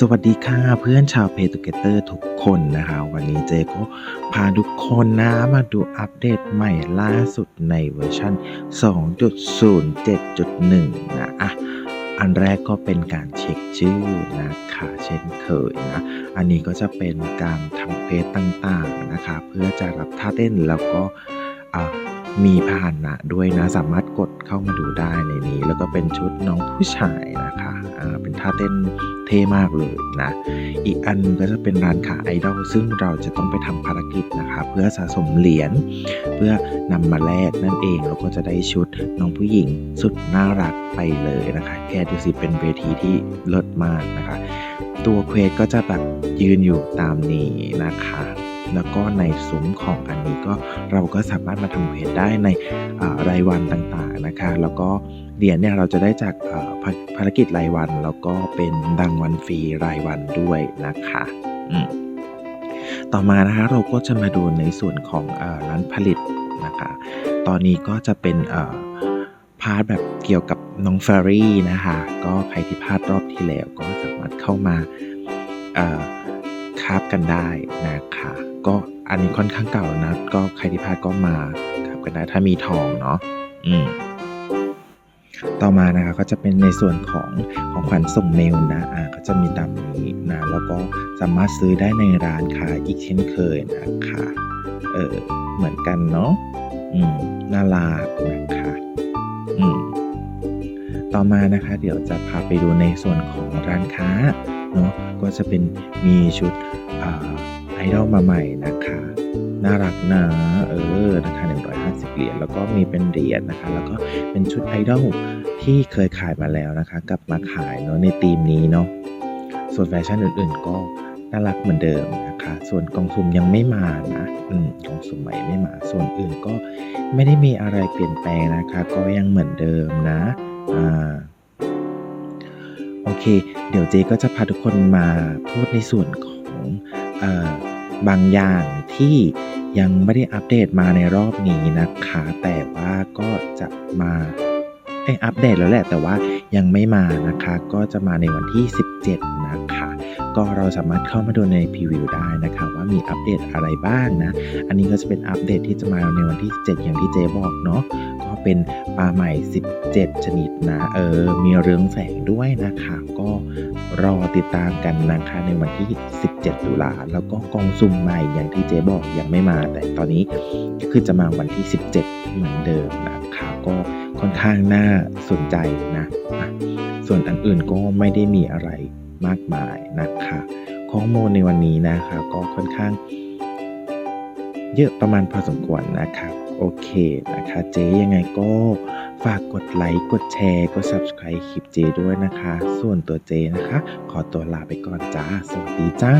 สวัสดีค่ะเพื่อนชาวเพจ t เกเตอร์ทุกคนนะคะ วันนี้เจก็พาทุกคนนะมาดูอัปเดตใหม่ล่าสุดในเวอร์ชัน2.07.1 นะอะอันแรกก็เป็นการเช็คชื่อนะคะเช่นเคยนะ อันนี้ก็จะเป็นการทำเควสต่างๆนะคะ เพื่อจะรับท่าเต้นแล้วก็มีพาหนะด้วยนะ สามารถกดเข้ามาดูได้ในนี้ แล้วก็เป็นชุดน้องผู้ชายนะคะ ท่าเต้นเท่มากเลยนะ อีกอันก็จะเป็นร้านขายไอดอลซึ่งเราจะต้องไปทำภารกิจนะคะเพื่อสะสมเหรียญเพื่อนำมาแลกนั่นเองแล้วก็จะได้ชุดน้องผู้หญิงสุดน่ารักไปเลยนะคะแค่ดูสิเป็นเวทีที่เลิศมากนะคะ ตัวเควสก็จะแบบยืนอยู่ตามนี้นะคะ แล้วก็ในซุ้มของอันนี้ก็เราก็สามารถมาทำเควสได้ในรายวันต่างๆนะคะ แล้วก็เหรียญเนี่ยเราจะได้จากภารกิจรายวัน แล้วก็เป็นรางวัลฟรีรายวันด้วยนะคะต่อมานะคะเราก็จะมาดูในส่วนของร้านผลิตนะคะ ตอนนี้ก็จะเป็นพาร์ทแบบเกี่ยวกับน้องเฟอรี่นะคะ ก็ใครที่พลาดรอบที่แล้วก็สามารถเข้ามา คาบกันได้นะคะก็อันนี้ค่อนข้างเก่าแล้วนะ ก็ใครที่พลาดก็มาคาบกันได้ถ้ามีทองเนาะอืมต่อมานะคะก็จะเป็นในส่วนของของขวัญส่งเมลนะอ่าก็จะมีตามนี้นะแล้วก็สามารถซื้อได้ในร้านค้าอีกเช่นเคยนะคะเออเหมือนกันเนาะอืมน่ารักนะคะอืมต่อมานะคะ เดี๋ยวจะพาไปดูในส่วนของร้านค้า เนาะก็จะเป็นมีชุดไอดอลมาใหม่นะคะ น่ารักนะเออนะคะ150เหรียญแล้วก็มีเป็นเหรียญนะคะ แล้วก็เป็นชุดไอดอลที่เคยขายมาแล้วนะคะ กลับมาขายเนาะในธีมนี้เนาะส่วนแฟชั่นอื่นๆก็น่ารักเหมือนเดิมนะคะ ส่วนกล่องสุ่มยังไม่มานะอืมกล่องสุ่มใหม่ไม่มา ส่วนอื่นก็ไม่ได้มีอะไรเปลี่ยนแปลงนะคะ ก็ยังเหมือนเดิมนะ อ่า โอเค เดี๋ยวเจก็จะพาทุกคนมาพูดในส่วนของอบางอย่างที่ยังไม่ได้อัปเดตมาในรอบนี้นะคะ แต่ว่าก็จะมาไออัปเดตแล้วแหละ แต่ว่ายังไม่มานะคะ ก็จะมาในวันที่ 17 นะคะ ก็เราสามารถเข้ามาดูในพรีวิวได้นะคะว่ามีอัปเดตอะไรบ้างนะ อันนี้ก็จะเป็นอัปเดตที่จะมาในวันที่17อย่างที่เจบอกเนาะก็เป็นปลาใหม่ 17 ชนิดนะเออมีเรืองแสงด้วยนะคะ ก็รอติดตามกันนะคะในวันที่ 17 ตุลาแล้วก็กองซุ่มใหม่อย่างที่เจ๊บอกยังไม่มา แต่ตอนนี้ก็คือจะมาวันที่ 17 เหมือนเดิมนะคะก็ค่อนข้างน่าสนใจนะ ส่วนอันอื่นก็ไม่ได้มีอะไรมากมายนะคะ ข้อมูลในวันนี้นะคะก็ค่อนข้าง เยอะประมาณพอสมควรนะคะโอเคนะคะเจ๊ยังไงก็ฝากกดไลค์ กดแชร์ กด subscribe คลิปเจด้วยนะคะ ส่วนตัวเจนะคะ ขอตัวลาไปก่อนจ้า สวัสดีจ้า